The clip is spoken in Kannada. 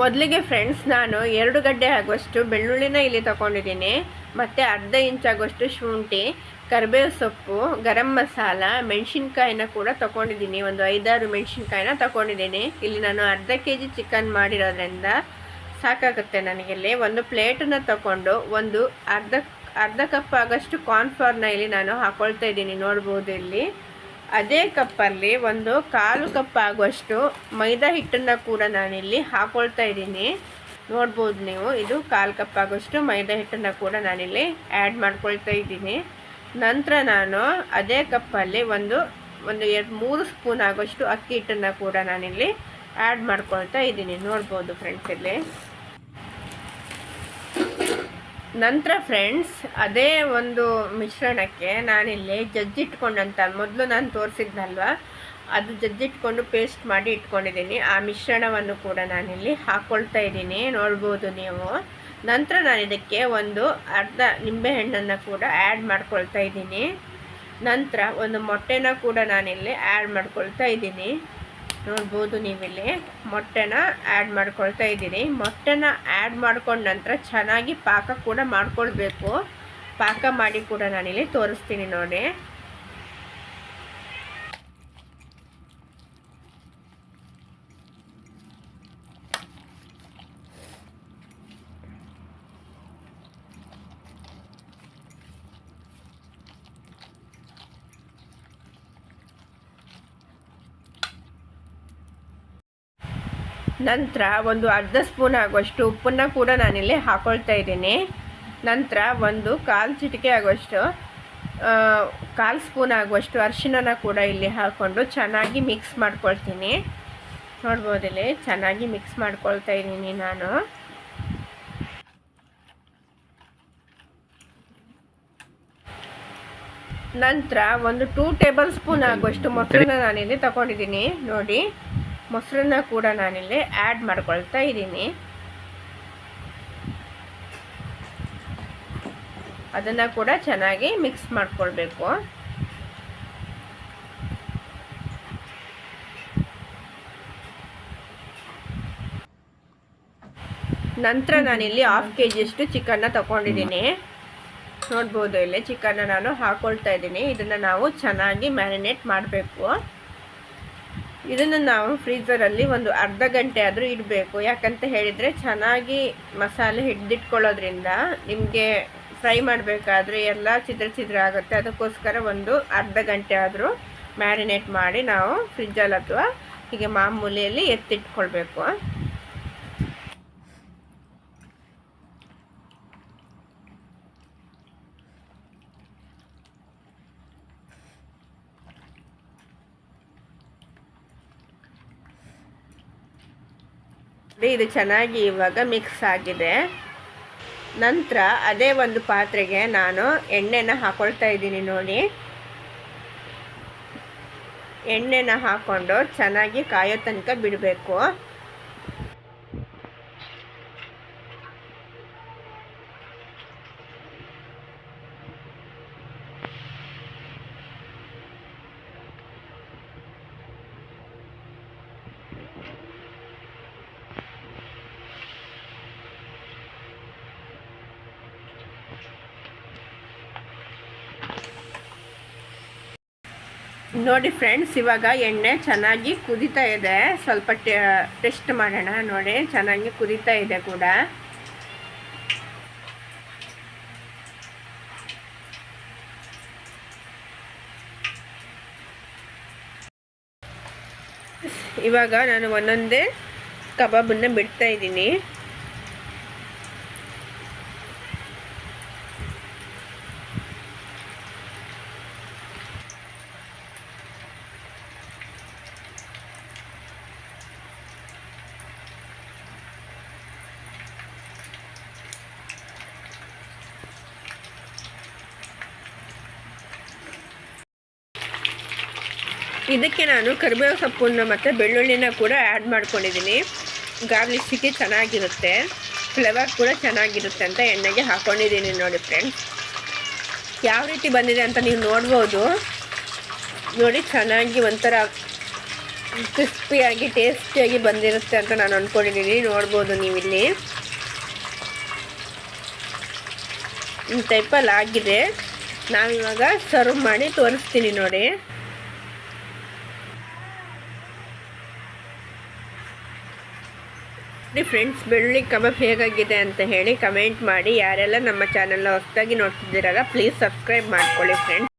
ಮೊದಲಿಗೆ ಫ್ರೆಂಡ್ಸ್ ನಾನು ಎರಡು ಗಡ್ಡೆ ಆಗುವಷ್ಟು ಬೆಳ್ಳುಳ್ಳಿನ ಇಲ್ಲಿ ತಗೊಂಡಿದ್ದೀನಿ, ಮತ್ತು ಅರ್ಧ ಇಂಚ್ ಆಗುವಷ್ಟು ಶುಂಠಿ, ಕರಿಬೇವು ಸೊಪ್ಪು, ಗರಂ ಮಸಾಲ, ಮೆಣಸಿನ್ಕಾಯಿನ ಕೂಡ ತಗೊಂಡಿದ್ದೀನಿ. ಒಂದು ಐದಾರು ಮೆಣಸಿನ್ಕಾಯಿನ ತಗೊಂಡಿದ್ದೀನಿ. ಇಲ್ಲಿ ನಾನು ಅರ್ಧ ಕೆ ಜಿ ಚಿಕನ್ ಮಾಡಿರೋದ್ರಿಂದ ಸಾಕಾಗುತ್ತೆ ನನಗಿಲ್ಲಿ ಒಂದು ಪ್ಲೇಟನ್ನು ತಗೊಂಡು ಒಂದು ಅರ್ಧ ಅರ್ಧ ಕಪ್ ಆಗೋಷ್ಟು ಕಾರ್ನ್ಫ್ಲವರ್ನ ಇಲ್ಲಿ ನಾನು ಹಾಕ್ಕೊಳ್ತಾ ಇದ್ದೀನಿ. ನೋಡ್ಬೋದು ಇಲ್ಲಿ. ಅದೇ ಕಪ್ಪಲ್ಲಿ ಒಂದು ಕಾಲು ಕಪ್ ಆಗುವಷ್ಟು ಮೈದಾ ಹಿಟ್ಟನ್ನು ಕೂಡ ನಾನಿಲ್ಲಿ ಹಾಕೊಳ್ತಾ ಇದ್ದೀನಿ. ನೋಡ್ಬೋದು ನೀವು, ಇದು ಕಾಲು ಕಪ್ ಆಗುವಷ್ಟು ಮೈದಾ ಹಿಟ್ಟನ್ನು ಕೂಡ ನಾನಿಲ್ಲಿ ಆ್ಯಡ್ ಮಾಡ್ಕೊಳ್ತಾ ಇದ್ದೀನಿ. ನಂತರ ನಾನು ಅದೇ ಕಪ್ಪಲ್ಲಿ ಒಂದು ಒಂದು ಎರಡು, ಮೂರು ಸ್ಪೂನ್ ಆಗೋಷ್ಟು ಅಕ್ಕಿ ಹಿಟ್ಟನ್ನು ಕೂಡ ನಾನಿಲ್ಲಿ ಆ್ಯಡ್ ಮಾಡ್ಕೊಳ್ತಾ ಇದ್ದೀನಿ. ನೋಡ್ಬೋದು ಫ್ರೆಂಡ್ಸ್ ಇಲ್ಲಿ. ನಂತರ ಫ್ರೆಂಡ್ಸ್ ಅದೇ ಒಂದು ಮಿಶ್ರಣಕ್ಕೆ ನಾನಿಲ್ಲಿ ಜಜ್ಜಿಟ್ಕೊಂಡಂತ ಮೊದಲು ನಾನು ತೋರಿಸಿದ್ನಲ್ವ? ಅದು ಜಜ್ಜಿಟ್ಕೊಂಡು ಪೇಸ್ಟ್ ಮಾಡಿ ಇಟ್ಕೊಂಡಿದ್ದೀನಿ ಆ ಮಿಶ್ರಣವನ್ನು ಕೂಡ ನಾನಿಲ್ಲಿ ಹಾಕ್ಕೊಳ್ತಾ ಇದ್ದೀನಿ. ನೋಡ್ಬೋದು ನೀವು. ನಂತರ ನಾನು ಇದಕ್ಕೆ ಒಂದು ಅರ್ಧ ನಿಂಬೆಹಣ್ಣನ್ನು ಕೂಡ ಆ್ಯಡ್ ಮಾಡ್ಕೊಳ್ತಾ ಇದ್ದೀನಿ. ನಂತರ ಒಂದು ಮೊಟ್ಟೆನ ಕೂಡ ನಾನಿಲ್ಲಿ ಆ್ಯಡ್ ಮಾಡ್ಕೊಳ್ತಾ ಇದ್ದೀನಿ. ನೋಡ್ಬೋದು ನೀವಿಲ್ಲಿ. ಮೊಟ್ಟೆನ ಆ್ಯಡ್ ಮಾಡ್ಕೊಳ್ತಾ ಇದ್ದೀನಿ ಮೊಟ್ಟೆನ ಆ್ಯಡ್ ಮಾಡ್ಕೊಂಡ ನಂತರ ಚೆನ್ನಾಗಿ ಪಾಕ ಕೂಡ ಮಾಡ್ಕೊಳ್ಬೇಕು. ಪಾಕ ಮಾಡಿ ಕೂಡ ನಾನಿಲ್ಲಿ ತೋರಿಸ್ತೀನಿ ನೋಡಿ. ನಂತರ ಒಂದು ಅರ್ಧ ಸ್ಪೂನ್ ಆಗುವಷ್ಟು ಉಪ್ಪನ್ನು ಕೂಡ ನಾನಿಲ್ಲಿ ಹಾಕ್ಕೊಳ್ತಾ ಇದ್ದೀನಿ. ನಂತರ ಒಂದು ಕಾಲು ಚಿಟಿಕೆ ಆಗುವಷ್ಟು ಕಾಲು ಸ್ಪೂನ್ ಆಗುವಷ್ಟು ಅರಿಶಿಣನ ಕೂಡ ಇಲ್ಲಿ ಹಾಕ್ಕೊಂಡು ಚೆನ್ನಾಗಿ ಮಿಕ್ಸ್ ಮಾಡ್ಕೊಳ್ತೀನಿ. ನೋಡ್ಬೋದಿಲ್ಲಿ ಚೆನ್ನಾಗಿ ಮಿಕ್ಸ್ ಮಾಡ್ಕೊಳ್ತಾ ಇದ್ದೀನಿ ನಾನು. ನಂತರ ಒಂದು ಟೂ ಟೇಬಲ್ ಸ್ಪೂನ್ ಆಗುವಷ್ಟು ಮೊಸರನ್ನ ನಾನಿಲ್ಲಿ ತಗೊಂಡಿದ್ದೀನಿ. ನೋಡಿ. ಮೊಸರನ್ನ ಕೂಡ ನಾನಿಲ್ಲಿ ಆ್ಯಡ್ ಮಾಡ್ಕೊಳ್ತಾ ಇದ್ದೀನಿ. ಅದನ್ನು ಕೂಡ ಚೆನ್ನಾಗಿ ಮಿಕ್ಸ್ ಮಾಡ್ಕೊಳ್ಬೇಕು. ನಂತರ ನಾನಿಲ್ಲಿ ಹಾಫ್ ಕೆ ಜಿಯಷ್ಟು ಚಿಕನ್ನ ತಗೊಂಡಿದ್ದೀನಿ. ನೋಡ್ಬೋದು ಇಲ್ಲಿ ಚಿಕನ್ನ ನಾನು ಹಾಕೊಳ್ತಾ ಇದ್ದೀನಿ. ಇದನ್ನು ನಾವು ಚೆನ್ನಾಗಿ ಮ್ಯಾರಿನೇಟ್ ಮಾಡಬೇಕು. ಇದನ್ನು ನಾವು ಫ್ರೀಜರಲ್ಲಿ ಒಂದು ಅರ್ಧ ಗಂಟೆ ಆದರೂ ಇಡಬೇಕು. ಯಾಕಂತ ಹೇಳಿದರೆ ಚೆನ್ನಾಗಿ ಮಸಾಲೆ ಹಿಡ್ದಿಟ್ಕೊಳ್ಳೋದ್ರಿಂದ ನಿಮಗೆ ಫ್ರೈ ಮಾಡಬೇಕಾದ್ರೆ ಎಲ್ಲ ಚಿದ್ರ ಚಿದ್ರ ಆಗುತ್ತೆ. ಅದಕ್ಕೋಸ್ಕರ ಒಂದು ಅರ್ಧ ಗಂಟೆ ಆದರೂ ಮ್ಯಾರಿನೇಟ್ ಮಾಡಿ ನಾವು ಫ್ರಿಜ್ಜಲ್ಲಿ ಅಥವಾ ಹೀಗೆ ಮಾಮೂಲಿಯಲ್ಲಿ ಎತ್ತಿಟ್ಕೊಳ್ಬೇಕು. ಇದು ಚೆನ್ನಾಗಿ ಇವಾಗ ಮಿಕ್ಸ್ ಆಗಿದೆ. ನಂತರ ಅದೇ ಒಂದು ಪಾತ್ರೆಗೆ ನಾನು ಎಣ್ಣೆನ ಹಾಕೊಳ್ತಾ ಇದ್ದೀನಿ ನೋಡಿ. ಎಣ್ಣೆನ ಹಾಕ್ಕೊಂಡು ಚೆನ್ನಾಗಿ ಕಾಯೋ ತನಕ ಬಿಡಬೇಕು. ನೋಡಿ ಫ್ರೆಂಡ್ಸ್ ಇವಾಗ ಎಣ್ಣೆ ಚೆನ್ನಾಗಿ ಕುದೀತಾ ಇದೆ. ಸ್ವಲ್ಪ ಟೆಸ್ಟ್ ಮಾಡೋಣ ನೋಡಿ, ಚೆನ್ನಾಗಿ ಕುದೀತಾ ಇದೆ ಕೂಡ. ಇವಾಗ ನಾನು ಒಂದೊಂದೇ ಕಬಾಬನ್ನು ಬಿಡ್ತಾ ಇದ್ದೀನಿ. ಇದಕ್ಕೆ ನಾನು ಕರಿಬೇವು ಸೊಪ್ಪನ್ನು ಮತ್ತು ಬೆಳ್ಳುಳ್ಳಿನ ಕೂಡ ಆ್ಯಡ್ ಮಾಡ್ಕೊಂಡಿದ್ದೀನಿ. ಗಾರ್ಲಿಕ್ಸಿಗೆ ಚೆನ್ನಾಗಿರುತ್ತೆ. ಫ್ಲೇವರ್ ಕೂಡ ಚೆನ್ನಾಗಿರುತ್ತೆ ಅಂತ ಎಣ್ಣೆಗೆ ಹಾಕ್ಕೊಂಡಿದ್ದೀನಿ ನೋಡಿ ಫ್ರೆಂಡ್ಸ್ ಯಾವ ರೀತಿ ಬಂದಿದೆ ಅಂತ ನೀವು ನೋಡ್ಬೋದು. ನೋಡಿ ಚೆನ್ನಾಗಿ ಒಂಥರ ಕ್ರಿಸ್ಪಿಯಾಗಿ ಟೇಸ್ಟಿಯಾಗಿ ಬಂದಿರುತ್ತೆ ಅಂತ ನಾನು ಅಂದ್ಕೊಂಡಿದ್ದೀನಿ ನೋಡ್ಬೋದು ನೀವಿಲ್ಲಿ. ಈ ಟೈಪಲ್ಲಿ ಆಗಿದೆ. ನಾವಿವಾಗ ಸರ್ವ್ ಮಾಡಿ ತೋರಿಸ್ತೀನಿ ನೋಡಿ. ಫ್ರೆಂಡ್ಸ್ ಬೆಳ್ಳಿ ಕಬಾಬ್ ಹೇಗಾಗಿದೆ ಅಂತ ಹೇಳಿ ಕಮೆಂಟ್ ಮಾಡಿ. ಯಾರೆಲ್ಲ ನಮ್ಮ ಚಾನಲ್ನ ಹೊಸದಾಗಿ ನೋಡ್ತಿದ್ದೀರಲ್ಲ ಪ್ಲೀಸ್ ಸಬ್ಸ್ಕ್ರೈಬ್ ಮಾಡ್ಕೊಳ್ಳಿ ಫ್ರೆಂಡ್ಸ್